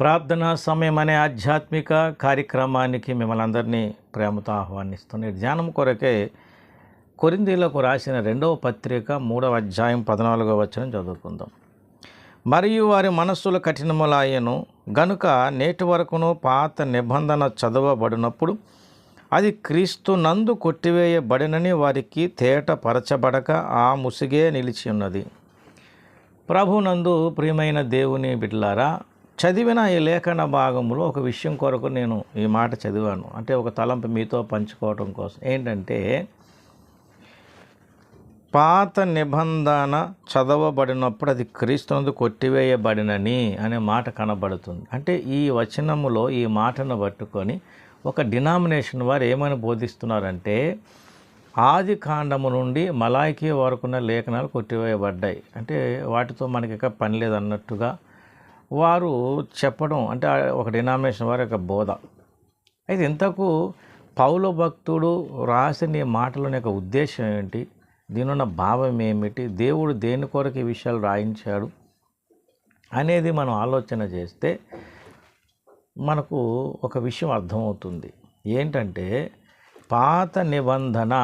ప్రార్థనా సమయం అనే ఆధ్యాత్మిక కార్యక్రమానికి మిమ్మల్ని అందరినీ ప్రేమతో ఆహ్వానిస్తుంది. ధ్యానం కొరకే కొరిందీలకు రాసిన రెండవ పత్రిక మూడవ అధ్యాయం పద్నాలుగో వచ్చిన చదువుకుందాం. మరియు వారి మనస్సులు కఠినములాయను గనుక నేటి వరకును పాత నిబంధన చదవబడినప్పుడు అది క్రీస్తు నందు కొట్టివేయబడినని వారికి తేటపరచబడక ఆ ముసిగే నిలిచి ఉన్నది. ప్రభునందు ప్రియమైన దేవుని బిడ్లారా చదివిన ఈ లేఖన భాగంలో ఒక విషయం కొరకు నేను ఈ మాట చదివాను. అంటే ఒక తలంపు మీతో పంచుకోవటం కోసం. ఏంటంటే పాత నిబంధన చదవబడినప్పుడు అది క్రీస్తునందు కొట్టివేయబడినని అనే మాట కనబడుతుంది. అంటే ఈ వచనములో ఈ మాటను పట్టుకొని ఒక డినామినేషన్ వారు ఏమని బోధిస్తున్నారంటే ఆది కాండము నుండి మలాయికీ వరకున్న లేఖనాలు కొట్టివేయబడ్డాయి. అంటే వాటితో మనకి ఇక పని లేదన్నట్టుగా వారు చెప్పడం అంటే ఒక డినామినేషన్ వారి యొక్క బోధ. అయితే ఇంతకు పౌల భక్తుడు రాసిన ఈ మాటలోని యొక్క ఉద్దేశం ఏంటి? దీనిన్న భావం ఏమిటి? దేవుడు దేని కొరకు ఈ విషయాలు రాయించాడు అనేది మనం ఆలోచన చేస్తే మనకు ఒక విషయం అర్థమవుతుంది. ఏంటంటే పాత నిబంధన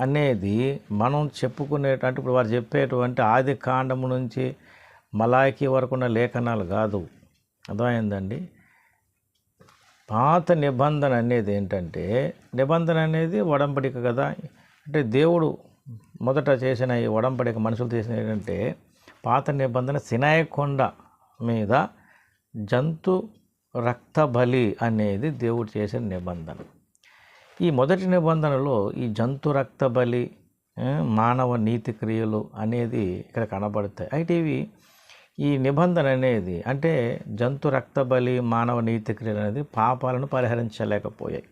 అనేది మనం చెప్పుకునేటువంటి ఇప్పుడు వారు చెప్పేటువంటి ఆది కాండము నుంచి మలాయికి వరకు ఉన్న లేఖనాలు కాదు. అర్థమైందండి? పాత నిబంధన అనేది ఏంటంటే నిబంధన అనేది వడంపడిక కదా. అంటే దేవుడు మొదట చేసిన ఈ వడంపడిక మనుషులు చేసిన ఏంటంటే పాత నిబంధన సినాయ కొండ మీద జంతు రక్త బలి అనేది దేవుడు చేసిన నిబంధన. ఈ మొదటి నిబంధనలో ఈ జంతు రక్త బలి మానవ నీతి క్రియలు అనేది ఇక్కడ కనబడతాయి. అయితే ఇవి ఈ నిబంధన అనేది అంటే జంతు రక్త బలి మానవ నీతి క్రియలు అనేది పాపాలను పరిహరించలేకపోయాయి.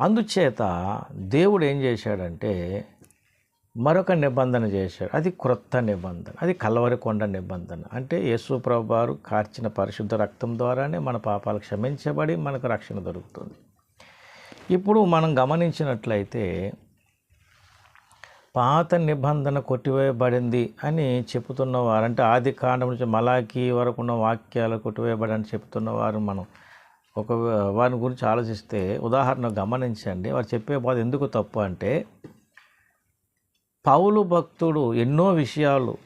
అందుచేత దేవుడు ఏం చేశాడంటే మరొక నిబంధన చేశాడు. అది క్రొత్త నిబంధన అది కలవరికొండ నిబంధన. అంటే యేసు ప్రభు వారు కార్చిన పరిశుద్ధ రక్తం ద్వారానే మన పాపాలు క్షమించబడి మనకు రక్షణ దొరుకుతుంది. ఇప్పుడు మనం గమనించినట్లయితే పాత నిబంధన కొట్టివేయబడింది అని చెబుతున్నవారు అంటే ఆది కాండం నుంచి మలాకి వరకు ఉన్న వాక్యాలు కొట్టివేయబడని చెబుతున్నవారు మనం. ఒక వారి గురించి ఆలోచిస్తే ఉదాహరణ గమనించండి. వారు చెప్పే బాధ ఎందుకు తప్పు అంటే పౌలు భక్తుడు ఎన్నో విషయాలు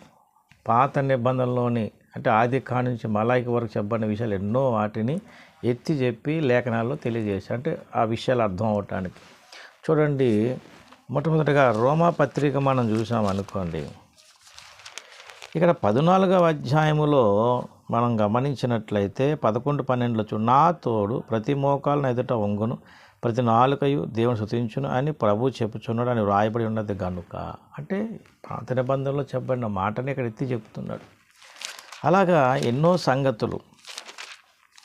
పాత నిబంధనలోని అంటే ఆది కాండ నుంచి మలాయికి వరకు చెప్పబడిన విషయాలు ఎన్నో వాటిని ఎత్తి చెప్పి లేఖనాల్లో తెలియజేశారు. అంటే ఆ విషయాలు అర్థం అవటానికి. చూడండి మొట్టమొదటిగా రోమా పత్రిక మనం చూసాం అనుకోండి. ఇక్కడ పద్నాలుగవ అధ్యాయములో మనం గమనించినట్లయితే పదకొండు పన్నెండులో చూ నా తోడు ప్రతి మోకాలను ఎదుట వంగును ప్రతి నాలుకయు దేవుని శృతించును అని ప్రభు చెప్పుచున్నాడు అని వ్రాయబడి ఉన్నది గనుక. అంటే పాత నిబంధనలో చెప్పబడిన మాటని ఇక్కడ ఎత్తి చెప్తున్నాడు. అలాగా ఎన్నో సంగతులు.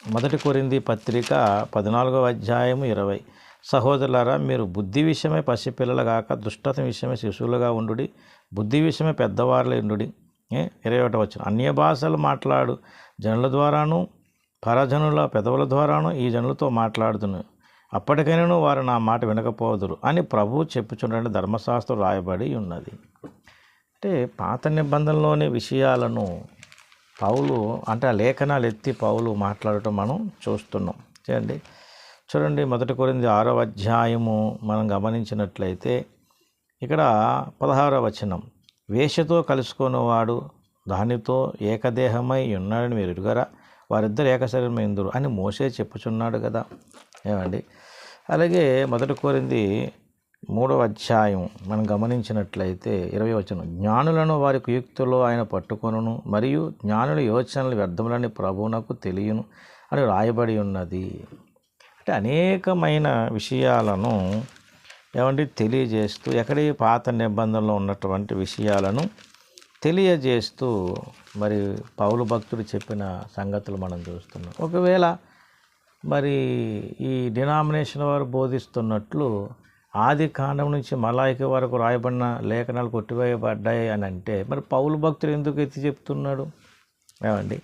మొదటి కొరింది పత్రిక పద్నాలుగవ అధ్యాయము ఇరవై. సహోదరులారా మీరు బుద్ధి విషయమే పసిపిల్లలు కాక దుష్టత విషయమే శిశువులుగా ఉండుడి. బుద్ధి విషయమే పెద్దవారులు ఉండు ఇరవై ఒకటి వచ్చిన అన్య భాషలు మాట్లాడు జనుల ద్వారాను పరజనుల పెదవుల ద్వారాను ఈ జనులతో మాట్లాడుతున్నాను అప్పటికైనాను వారు నా మాట వినకపోదురు అని ప్రభు చెప్పుచుండే ధర్మశాస్త్రం రాయబడి ఉన్నది. అంటే పాత నిబంధనలోని విషయాలను పౌలు అంటే ఆ లేఖనాలు ఎత్తి పౌలు మాట్లాడటం మనం చూస్తున్నాం. చేయండి చూడండి మొదటి కొరింది ఆరవ అధ్యాయము మనం గమనించినట్లయితే ఇక్కడ పదహారవ వచనం. వేషతో కలుసుకునేవాడు దానితో ఏకదేహమై ఉన్నాడని మీరు ఎరుగరా? వారిద్దరు ఏకశరీరం అని మోసే చెప్పుచున్నాడు కదా. ఏమండి? అలాగే మొదటి కోరింది మూడవ అధ్యాయం మనం గమనించినట్లయితే ఇరవై వచనం. జ్ఞానులను వారి కుయుక్తులో ఆయన పట్టుకొనును మరియు జ్ఞానుల యోచనలు వ్యర్థములని ప్రభువునకు తెలియను అని రాయబడి ఉన్నది. అంటే అనేకమైన విషయాలను ఏమంటే తెలియజేస్తూ ఎక్కడి పాత నిబంధనలో ఉన్నటువంటి విషయాలను తెలియజేస్తూ మరి పౌలు భక్తుడు చెప్పిన సంగతులు మనం చూస్తున్నాం. ఒకవేళ మరి ఈ డినామినేషన్ వారు బోధిస్తున్నట్లు ఆది కాండం నుంచి మలాయిక వరకు రాయబడిన లేఖనాలు కొట్టివేయబడ్డాయి అని అంటే మరి పౌలు భక్తుడు ఎందుకు ఎత్తి చెప్తున్నాడు? ఏమండి?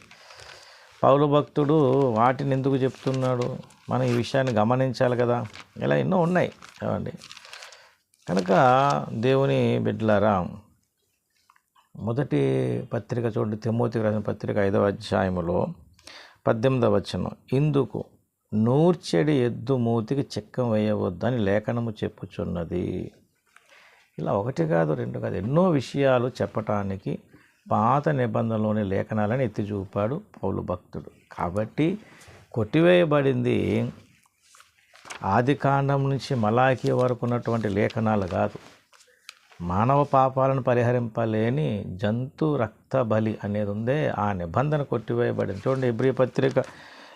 పౌలు భక్తుడు వాటిని ఎందుకు చెప్తున్నాడు? మనం ఈ విషయాన్ని గమనించాలి కదా. ఇలా ఎన్నో ఉన్నాయి. ఏమండి? కనుక దేవుని బిడ్డలారా మొదటి పత్రిక చూడండి తిమ్మోతికి రాసిన పత్రిక ఐదవ అధ్యాయములో పద్దెనిమిదవ వచనం ఇందుకు నూర్చెడి ఎద్దు మూతికి చిక్కం వేయవద్దని లేఖనము చెప్పుచున్నది. ఇలా ఒకటి కాదు రెండు కాదు ఎన్నో విషయాలు చెప్పటానికి పాత నిబంధనలోని లేఖనాలను ఎత్తి చూపాడు పౌలు భక్తుడు. కాబట్టి కొట్టివేయబడింది. ఆది కాండం నుంచి మలాఖీ వరకు ఉన్నటువంటి లేఖనాలు కాదు. మానవ పాపాలను పరిహరింపలేని జంతు రక్త బలి అనేది ఉందే ఆ నిబంధన కొట్టివేయబడింది. చూడండి ఎబ్రి పత్రిక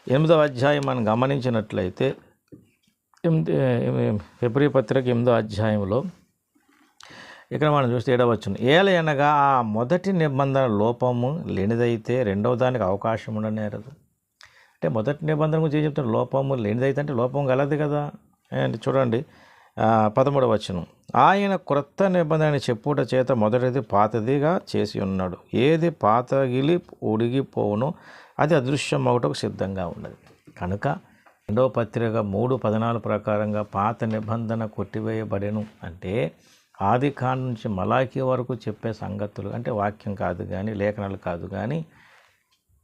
ఎనిమిదవ అధ్యాయం మనం గమనించినట్లయితే ఎనిమిది పత్రిక ఎనిమిదో అధ్యాయంలో ఇక్కడ మనం చూస్తే ఏడవచ్చును ఏల అనగా ఆ మొదటి నిబంధన లోపము లేనిదైతే రెండవ దానికి అవకాశం ఉండనేరదు అంటే మొదటి నిబంధన గురించి ఏం చెప్తున్నారు లోపము లేనిదైతే అంటే లోపం గలది కదా? అండ్ చూడండి. పదమూడవ వచనం. ఆయన క్రొత్త నిబంధన చెప్పుట చేత మొదటిది పాతదిగా చేసి ఉన్నాడు. ఏది పాతగిలి ఉడిగిపోవునో అది అదృశ్యం అదృశ్యమవుటకు సిద్ధంగా ఉన్నది. కనుక రెండవ పత్రిక మూడు పదనాలు ప్రకారంగా పాత నిబంధన కొట్టివేయబడెను అంటే ఆది కాండ నుంచి మలాఖీ వరకు చెప్పే సంగతులు అంటే వాక్యం కాదు కానీ లేఖనాలు కాదు కానీ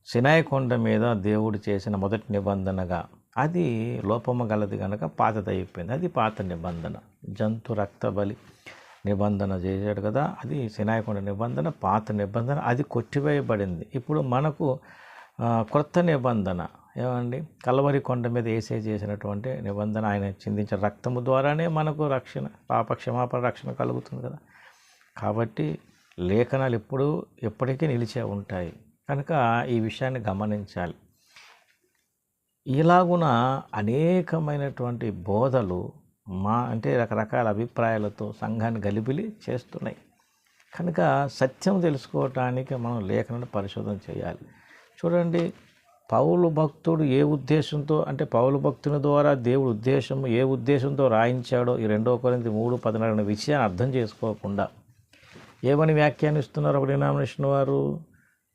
సినాయి కొండ మీద దేవుడు చేసిన మొదటి నిబంధనగా అది లోపము గలది కనుక పాతదైపోయింది. అది పాత నిబంధన. జంతు రక్త బలి నిబంధన చేశాడు కదా అది సినాయకొండ నిబంధన పాత నిబంధన అది కొట్టివేయబడింది. ఇప్పుడు మనకు క్రొత్త నిబంధన ఏమండి? కలవరి కొండ మీద ఏసే చేసినటువంటి నిబంధన ఆయన చిందించిన రక్తము ద్వారానే మనకు రక్షణ పాపక్షమాపణ రక్షణ కలుగుతుంది కదా. కాబట్టి లేఖనాలు ఎప్పుడు ఎప్పటికీ నిలిచే ఉంటాయి. కనుక ఈ విషయాన్ని గమనించాలి. ఇలాగున అనేకమైనటువంటి బోధలు మా అంటే రకరకాల అభిప్రాయాలతో సంఘాన్ని గలిబిలి చేస్తున్నాయి. కనుక సత్యం తెలుసుకోవటానికి మనం లేఖనాన్ని పరిశోధన చేయాలి. చూడండి పౌలు భక్తుడు ఏ ఉద్దేశంతో అంటే పౌలు భక్తుని ద్వారా దేవుడు ఉద్దేశం ఏ ఉద్దేశంతో రాయించాడో ఈ రెండో కొరింది మూడు పద్నాలుగు విషయాన్ని అర్థం చేసుకోకుండా ఏమని వ్యాఖ్యానిస్తున్నారు ఒక డినామినేషన్ వారు?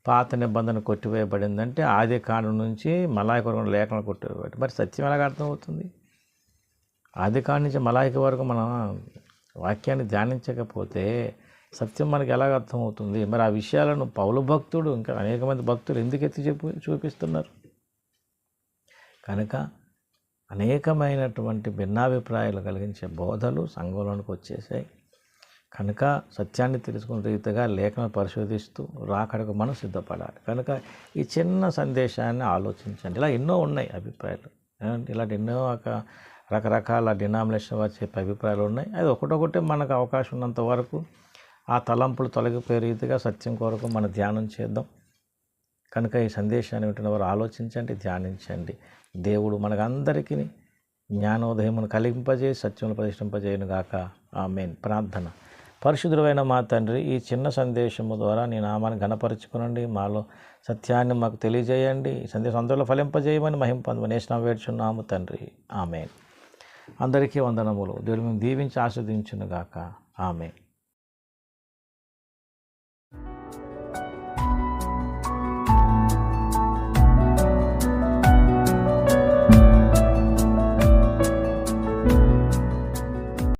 పాత నిబంధన కొట్టివేయబడిందంటే ఆది కాలం నుంచి మలాయి వరకు లేఖనం కొట్టివేయబడి మరి సత్యం ఎలాగ అర్థమవుతుంది? ఆది కాలం నుంచి మలాయిక వరకు మనం వాక్యాన్ని ధ్యానించకపోతే సత్యం మనకి ఎలాగ అర్థమవుతుంది? మరి ఆ విషయాలను పౌలు భక్తుడు ఇంకా అనేక మంది భక్తులు ఎందుకు ఎత్తి చెప్పు చూపిస్తున్నారు? కనుక అనేకమైనటువంటి భిన్నాభిప్రాయాలు కలిగించే బోధలు సంఘంలోనికి వచ్చేసాయి. కనుక సత్యాన్ని తెలుసుకున్న రీతిగా లేఖను పరిశోధిస్తూ రాకడకు మనం సిద్ధపడాలి. కనుక ఈ చిన్న సందేశాన్ని ఆలోచించండి. ఇలా ఎన్నో ఉన్నాయి అభిప్రాయాలు. ఇలాంటి ఎన్నో ఒక రకరకాల డినామినేషన్ వారు చెప్పే అభిప్రాయాలు ఉన్నాయి. అది ఒకటొకటి మనకు అవకాశం ఉన్నంత వరకు ఆ తలంపులు తొలగిపోయే రీతిగా సత్యం కొరకు మనం ధ్యానం చేద్దాం. కనుక ఈ సందేశాన్ని వింటున్న వారు ఆలోచించండి ధ్యానించండి. దేవుడు మనకందరికీ జ్ఞానోదయమును కలిగింపజేసి సత్యములు ప్రతిష్ఠింపజేయను గాక ఆమెన్. ప్రార్థన. పరిశుద్ధుడైన మా తండ్రి ఈ చిన్న సందేశము ద్వారా నీ నామాన్ని ఘనపరచుకునండి. మాలో సత్యాన్ని మాకు తెలియజేయండి. ఈ సందేశం అందరిలో ఫలింపజేయమని మహింపందమని నేషనం వేడుచున్నాము తండ్రి. ఆమె అందరికీ వందనములు. దేవుడు మేము దీవించి ఆస్వాదించును గాక. ఆమె